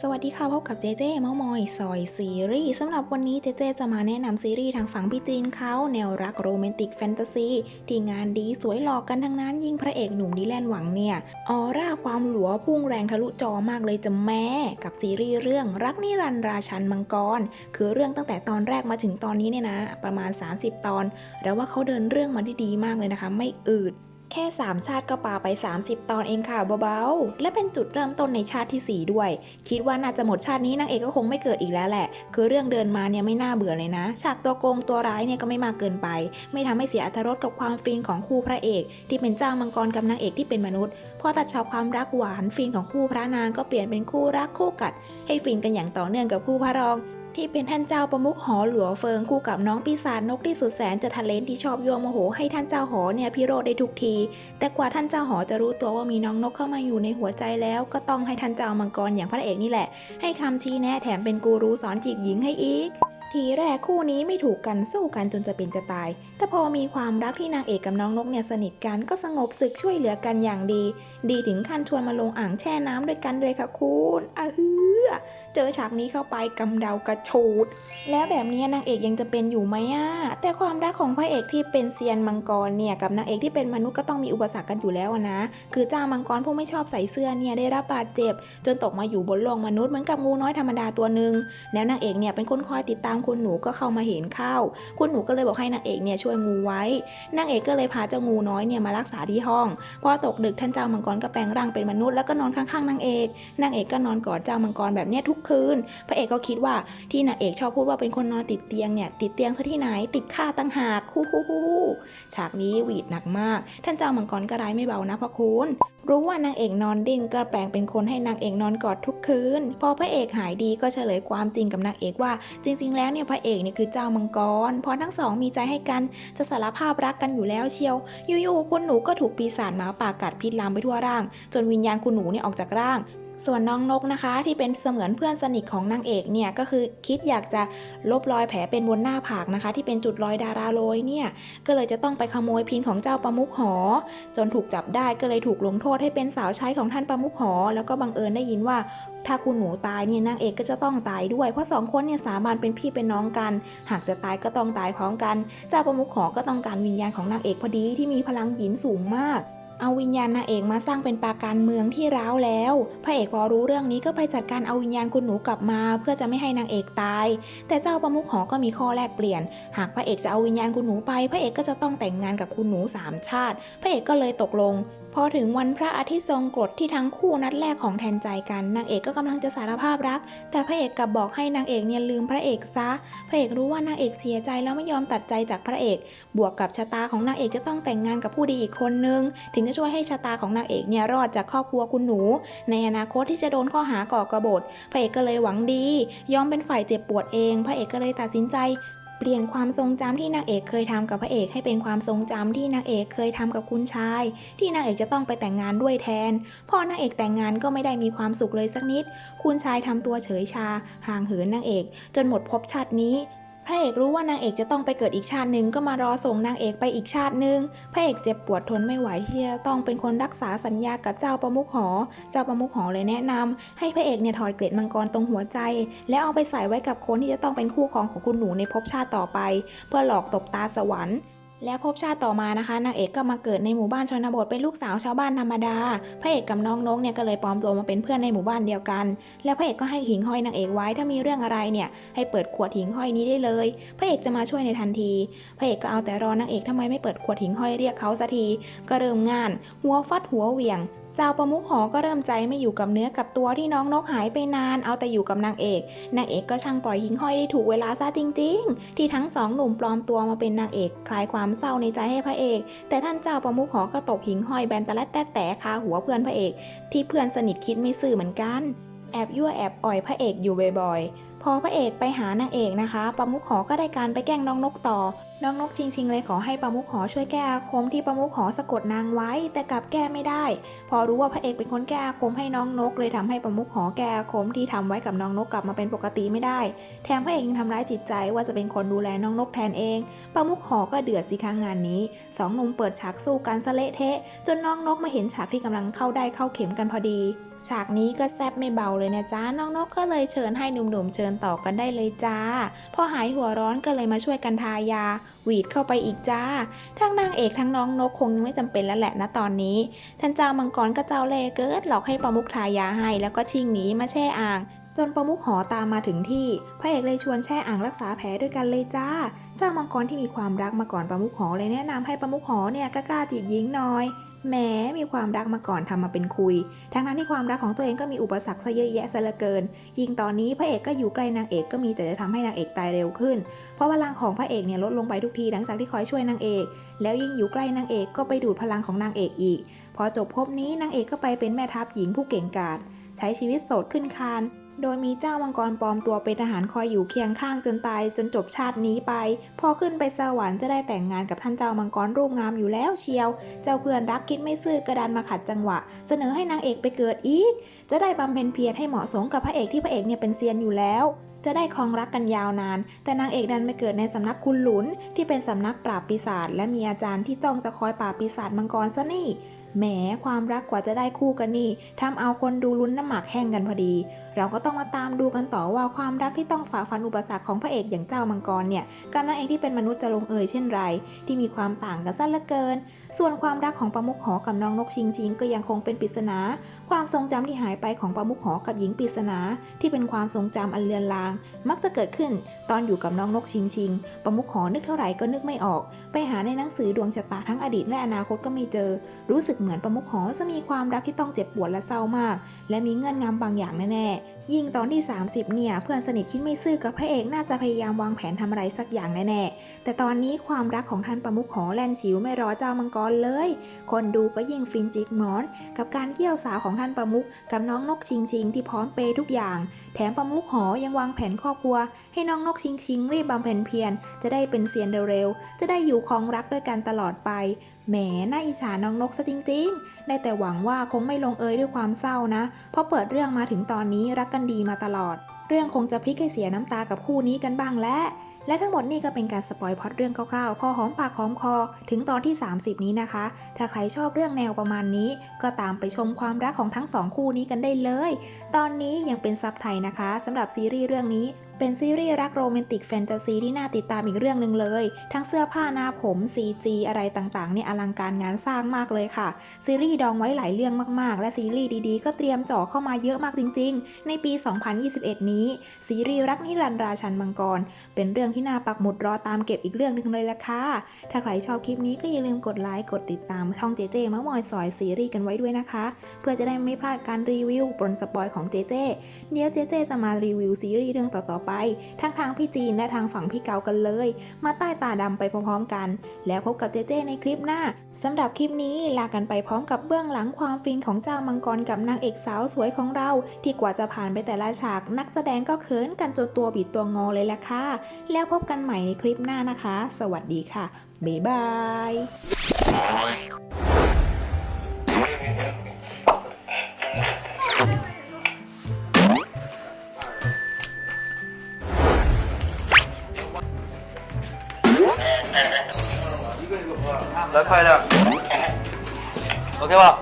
สวัสดีค่ะพบกับเจเจเมามอยซอยซีรีส์สำหรับวันนี้เจเจจะมาแนะนำซีรีส์ทางฝั่งพี่จีนเขาแนวรักโรแมนติกแฟนตาซีที่งานดีสวยหลอกกันทั้งนั้นยิ่งพระเอกหนุ่มดิแลนหวังเนี่ย ออร่าความหลัวพุ่งแรงทะลุจอมากเลยจะแม่กับซีรีส์เรื่องรักนิรันดร์ราชันมังกร คือเรื่องตั้งแต่ตอนแรกมาถึงตอนนี้เนี่ยนะ ประมาณ 30 ตอน แล้วว่าเขาเดินเรื่องมาได้ดีมากเลยนะคะ ไม่อืด แค่ 3 ชาติก็ปาไป 30 ตอนเองค่ะเบาๆ และเป็นจุดเริ่มต้นในชาติทีสี่ 4 ด้วย คิดว่าน่าจะหมดชาตินี้นางเอกก็คงไม่เกิดอีกแล้วแหละ คือเรื่องเดินมาเนี่ยไม่น่าเบื่อเลยนะ ฉากตัวโกงตัวร้ายเนี่ยก็ไม่มากเกินไป ไม่ทำให้เสียอรรถรสกับความฟินของคู่พระเอก ที่เป็นเจ้ามังกรกับนางเอกที่เป็นมนุษย์ พอตัดฉากความรักหวานฟินของคู่พระนางก็เปลี่ยนเป็นคู่รักคู่กัด ให้ฟินกันอย่างต่อเนื่องกับคู่พระรอง ที่เป็นท่านเจ้าประมุขหอหลัวเฟิงคู่กับน้องปีศาจนกที่สุดแสนจะทะเลนที่ชอบยั่วโมโหให้ท่านเจ้าหอเนี่ยพิโรธได้ทุกที แต่กว่าท่านเจ้าหอจะรู้ตัวว่ามีน้องนกเข้ามาอยู่ในหัวใจแล้ว ก็ต้องให้ท่านเจ้ามังกรอย่างพระเอกนี่แหละ ให้คำชี้แนะแถมเป็นกูรูสอนจีบหญิงให้อีก ทีแรกคู่นี้ไม่ถูกกันสู้กันจนจะเป็นจะตาย แต่พอมีความรักที่นางเอกกับน้องนกเนี่ยสนิทกันก็สงบศึกช่วยเหลือกันอย่างดี ดีถึงขั้นชวนมาลงอ่างแช่น้ำด้วยกันเลยค่ะคุณอะฮือเจอฉากนี้เข้าไปกำเดากระชูด แล้วแบบนี้นางเอกยังจะเป็นอยู่ไหมอะแต่ความรักของพระเอกที่เป็นเซียนมังกรเนี่ยกับนางเอกที่เป็นมนุษย์ก็ต้องมีอุปสรรคกันอยู่แล้วนะ คือเจ้ามังกรผู้ไม่ชอบใส่เสื้อเนี่ยได้รับบาดเจ็บ จนตกมาอยู่บนโลกมนุษย์เหมือนกับงูน้อยธรรมดาตัวหนึ่งแล้วนางเอกเนี่ยเป็นคนคอยติดตามคุณหนูก็เข้ามาเห็นเข้า คุณหนูก็เลยบอกให้นางเอกเนี่ยช่วยงูไว้ นางเอกก็เลยพาเจ้างูน้อยเนี่ยมารักษาที่ห้อง พอตกดึกท่านเจ้ามังกรก็แปลงร่างเป็นมนุษย์แล้วก็นอนข้างๆนางเอก นางเอกก็นอนกอดเจ้ามังกรแบบเนี้ยทุกคืน พระเอกก็คิดว่าที่นางเอกชอบพูดว่าเป็นคนนอนติดเตียงเนี่ยติดเตียงซะที่ไหนติดข้าตั้งหากฮู้ฮู้ฮู้ฉากนี้หวีดหนักมาก ท่านเจ้ามังกรก็ร้ายไม่เบานะพ่อคุณรู้ว่านางเอกนอนดิ้นก็แปลงเป็นคนให้นางเอกนอนกอดทุกคืน พอพระเอกหายดีก็เฉลยความจริงกับนางเอกว่า จริง ๆ แล้วเนี่ยพระเอกเนี่ยคือเจ้ามังกร พอทั้งสองมีใจให้กันจะสารภาพรักกันอยู่แล้วเชียว อยู่ๆคุณหนูก็ถูกปีศาจหมาป่ากัดพิษลามไปทั่วร่าง จนวิญญาณคุณหนูเนี่ยออกจากร่าง ส่วนน้องนกนะคะ ที่เป็นเสมือนเพื่อนสนิทของนางเอกเนี่ยก็คือคิดอยากจะลบรอยแผลเป็นบนหน้าผากนะคะ ที่เป็นจุดรอยดาราโรยเนี่ยก็เลยจะต้องไปขโมยพินของเจ้าประมุขหอ จนถูกจับได้ก็เลยถูกลงโทษให้เป็นสาวใช้ของท่านประมุขหอ แล้วก็บังเอิญได้ยินว่าถ้าคุณหนูตายเนี่ยนางเอกก็จะต้องตายด้วย เพราะสองคนเนี่ยสาบานเป็นพี่เป็นน้องกัน หากจะตายก็ต้องตายพร้อมกัน เจ้าประมุขหอก็ต้องการวิญญาณของนางเอกพอดีที่มีพลังหยินสูงมาก เอาวิญญาณนางเอกมาสร้างเป็นปราการเมืองที่ร้าวแล้ว พระเอกพอรู้เรื่องนี้ก็ไปจัดการเอาวิญญาณคุณหนูกลับมา เพื่อจะไม่ให้นางเอกตาย แต่เจ้าประมุขหอก็มีข้อแลกเปลี่ยน หากพระเอกจะเอาวิญญาณคุณหนูไป พระเอกก็จะต้องแต่งงานกับคุณหนูสามชาติ พระเอกก็เลยตกลง พอถึงวันพระอาทิตย์ทรงกรดที่ทั้งคู่นัดแรกของแทนใจกัน นางเอกก็กำลังจะสารภาพรัก แต่พระเอกกลับบอกให้นางเอกเนี่ยลืมพระเอกซะ พระเอกรู้ว่านางเอกเสียใจแล้วไม่ยอมตัดใจจากพระเอก บวกกับชะตาของนางเอกจะต้องแต่งงานกับผู้ดีอีกคนนึง ถึงจะช่วยให้ชะตาของนางเอกเนี่ยรอดจากครอบครัวคุณหนู ในอนาคตที่จะโดนข้อหาก่อกระบฏพระเอกก็เลยหวังดี ยอมเป็นฝ่ายเจ็บปวดเอง พระเอกก็เลยตัดสินใจเปลี่ยนความทรงจำที่นางเอกเคยทำกับพระเอกให้เป็นความทรงจำที่นางเอกเคยทำกับคุณชาย ที่นางเอกจะต้องไปแต่งงานด้วยแทน พอนางเอกแต่งงานก็ไม่ได้มีความสุขเลยสักนิด คุณชายทำตัวเฉยชา ห่างเหินนางเอก จนหมดภพชาตินี้ พระเอกรู้ว่านางเอกจะต้องไปเกิดอีกชาติหนึ่งก็มารอส่งนางเอกไปอีกชาติหนึ่งพระเอกเจ็บปวดทนไม่ไหวที่จะต้องเป็นคนรักษาสัญญากับเจ้าประมุขหอ เจ้าประมุขหอเลยแนะนำให้พระเอกเนี่ยถอดเกล็ดมังกรตรงหัวใจ แล้วเอาไปใส่ไว้กับคนที่จะต้องเป็นคู่ครองของคุณหนูในภพชาติต่อไป เพื่อหลอกตบตาสวรรค์ แล้วพบชาติต่อมานะคะนางเอกก็มาเกิดในหมู่บ้านชนบทเป็นลูกสาวชาวบ้านธรรมดาพระเอกกับน้องนกเนี่ยก็เลยปลอมตัวมาเป็นเพื่อนในหมู่บ้านเดียวกัน แล้วพระเอกก็ให้หิงห้อยนางเอกไว้ถ้ามีเรื่องอะไรเนี่ยให้เปิดขวดหิงห้อยนี้ได้เลย พระเอกจะมาช่วยในทันที พระเอกก็เอาแต่รอนางเอกทำไมไม่เปิดขวดหิงห้อยเรียกเขาสักทีก็เริ่มงาน หัวฟัดหัวเหวี่ยง เจ้าประมุขหอก็เริ่มใจไม่อยู่กับเนื้อกับตัวที่น้องนกหายไปนาน เอาแต่อยู่กับนางเอก นางเอกก็ช่างปล่อยหิงห้อยได้ถูกเวลาซะจริง ๆ ที่ทั้งสองหนุ่มปลอมตัวมาเป็นนางเอกคลายความเศร้าในใจให้พระเอก แต่ท่านเจ้าประมุขหอก็ตบหิงห้อยแบนตะและแต่แต่คาหัวเพื่อนพระเอก ที่เพื่อนสนิทคิดไม่ซื่อเหมือนกัน แอบยั่วแอบอ่อยพระเอกอยู่บ่อยๆ พอพระเอกไปหานางเอกนะคะ ประมุขหอก็ได้การไปแกล้งน้องนกต่อ น้องนกจริงๆเลยขอให้ประมุขหอช่วยแก้อาคมที่ประมุขหอสะกดนางไว้ แต่กลับแก้ไม่ได้ พอรู้ว่าพระเอกเป็นคนแก้อาคมให้น้องนกเลยทำให้ประมุขหอแก้อาคมที่ทำไว้กับน้องนกกลับมาเป็นปกติไม่ได้ แถมพระเอกยังทำร้ายจิตใจว่าจะเป็นคนดูแลน้องนกแทนเอง ประมุขหอก็เดือดสิคะงานนี้สองหนุ่มเปิดฉากสู้กันสะเละเทะ จนน้องนกมาเห็นฉากที่กำลังเข้าได้เข้าเข็มกันพอดีฉากนี้ก็แซบไม่เบาเลยนะจ๊ะน้องนกก็เลยเชิญให้หนุ่มๆเชิญต่อกันได้เลยจ้า พอหายหัวร้อนก็เลยมาช่วยกันทายา หวีดเข้าไปอีกจ้า ทั้งนางเอกทั้งน้องนกคงยังไม่จำเป็นแล้วแหละนะตอนนี้ ท่านเจ้ามังกรก็เจ้าเล่เกิดหลอกให้ประมุขทายาให้ แล้วก็ชิงหนีมาแช่อ่างจนประมุขหอตามมาถึงที่ พระเอกเลยชวนแช่อ่างรักษาแผลด้วยกันเลยจ้า เจ้ามังกรที่มีความรักมาก่อนประมุขหอเลยแนะนำให้ประมุขหอเนี่ยกล้าๆจีบหญิงหน่อย แหมมีความรักมาก่อนทำมาเป็นคุย ทั้งนั้นที่ความรักของตัวเองก็มีอุปสรรคซะเยอะแยะซะเหลือเกิน ยิ่งตอนนี้พระเอกก็อยู่ใกล้นางเอกก็มีแต่จะทำให้นางเอกตายเร็วขึ้น เพราะพลังของพระเอกเนี่ยลดลงไปทุกทีหลังจากที่คอยช่วยนางเอก แล้วยิ่งอยู่ใกล้นางเอกก็ไปดูดพลังของนางเอกอีก พอจบภพนี้นางเอกก็ไปเป็นแม่ทัพหญิงผู้เก่งกาจใช้ชีวิตโสดขึ้นคาน โดยมีเจ้ามังกรปลอมตัวเป็นทหารคอยอยู่เคียงข้างจนตายจนจบชาตินี้ไป พอขึ้นไปสวรรค์จะได้แต่งงานกับท่านเจ้ามังกรรูปงามอยู่แล้วเชียว เจ้าเพื่อนรักคิดไม่ซื่อกระดานมาขัดจังหวะ เสนอให้นางเอกไปเกิดอีก จะได้บำเพ็ญเพียรให้เหมาะสมกับพระเอกที่พระเอกเนี่ยเป็นเซียนอยู่แล้วจะได้ครองรักกันยาวนาน แต่นางเอกดันไปเกิดในสำนักคุณหลุน ที่เป็นสำนักปราบปีศาจและมีอาจารย์ที่จ้องจะคอยปราบปีศาจมังกรซะนี่ แหมความรักกว่าจะได้คู่กันนี่ทำเอาคนดูลุ้นน้ำหมากแห้งกันพอดี เราก็ต้องมาตามดูกันต่อว่าความรักที่ต้องฝ่าฟันอุปสรรคของพระเอกอย่างเจ้ามังกรเนี่ยกับนางเอกที่เป็นมนุษย์จะลงเอยเช่นไร ที่มีความต่างกันซะเหลือเกิน ส่วนความรักของประมุขหอกับน้องนกชิงชิงก็ยังคงเป็นปริศนา ความทรงจำที่หายไปของประมุขหอกับหญิงปริศนาที่เป็นความทรงจำอันเลือนลาง มักจะเกิดขึ้นตอนอยู่กับน้องนกชิงชิงประมุขหอนึกเท่าไหร่ก็นึกไม่ออก ไปหาในหนังสือดวงชะตาทั้งอดีตและอนาคตก็ไม่เจอ รู้สึกเหมือนประมุขหอจะมีความรักที่ต้องเจ็บปวดและเศร้ามาก และมีเงื่อนงำบางอย่างแน่ๆ ยิ่งตอนที่ 30 เนี่ย เพื่อนสนิทคิดไม่ซื่อกับพระเอกน่าจะพยายามวางแผนทำอะไรสักอย่างแน่ๆ แต่ตอนนี้ความรักของท่านประมุขหอแลนฉิวไม่รอเจ้ามังกรเลย คนดูก็ยิ่งฟินจิกหมอน กับการเกี่ยวสาวของท่านประมุขกับน้องนกชิงชิงที่พร้อมเปย์ทุกอย่าง แถมประมุขหอยังวางแผนครอบครัว ให้น้องนกชิงชิงรีบบำเพ็ญเพียรจะได้เป็นเซียนเร็วๆจะได้อยู่ครองรักด้วยกันตลอดไป แหมน่าอิจฉาน้องนกซะจริง ๆ ได้แต่หวังว่าคงไม่ลงเอยด้วยความเศร้านะ เพราะเปิดเรื่องมาถึงตอนนี้รักกันดีมาตลอด เรื่องคงจะพลิกให้เสียน้ำตากับคู่นี้กันบ้างแล้วและทั้งหมดนี่ก็เป็นการสปอยพล็อตเรื่องคร่าวๆ พอหอมปากหอมคอ ถึงตอนที่ 30 นี้นะคะ ถ้าใครชอบเรื่องแนวประมาณนี้ ก็ตามไปชมความรักของทั้งสองคู่นี้กันได้เลย ตอนนี้ยังเป็นซับไทยนะคะสำหรับซีรีส์เรื่องนี้เป็นซีรีส์รักโรแมนติกแฟนตาซีที่น่าติดตามอีกเรื่องหนึ่งเลย ทั้งเสื้อผ้าหน้าผม CG อะไรต่างๆเนี่ยอลังการงานสร้างมากเลยค่ะ ซีรีส์ดองไว้หลายเรื่องมากๆ และซีรีส์ดีๆ ก็เตรียมเจ่อเข้ามาเยอะมากจริง ๆ ในปี 2021 นี้ ซีรีส์รักนิรันดร์ราชันมังกร เป็นเรื่องที่น่าปักหมุดรอตามเก็บอีกเรื่องหนึ่งเลยละค่ะ ถ้าใครชอบคลิปนี้ก็อย่าลืมกดไลค์กดติดตามช่องเจเจมะมอยสอยซีรีส์กันไว้ด้วยนะคะ เพื่อจะได้ไม่พลาดการรีวิวปนสปอยของเจเจเดี๋ยวเจเจจะมารีวิวซีรีส์เรื่องต่อๆไป ทั้งทางพี่จีนและทางฝั่งพี่เกากันเลย มาใต้ตาดำไปพร้อมๆกัน แล้วพบกับเจเจในคลิปหน้าสำหรับคลิปนี้ลากันไปพร้อมกับเบื้องหลังความฟินของเจ้ามังกรกับนางเอกสาวสวยของเรา ที่กว่าจะผ่านไปแต่ละฉาก นักแสดงก็เขินกันจนตัวบิดตัวงอเลยละค่ะ แล้วพบกันใหม่ในคลิปหน้านะคะ สวัสดีค่ะบ๊ายบาย 来快一点，OK 吧？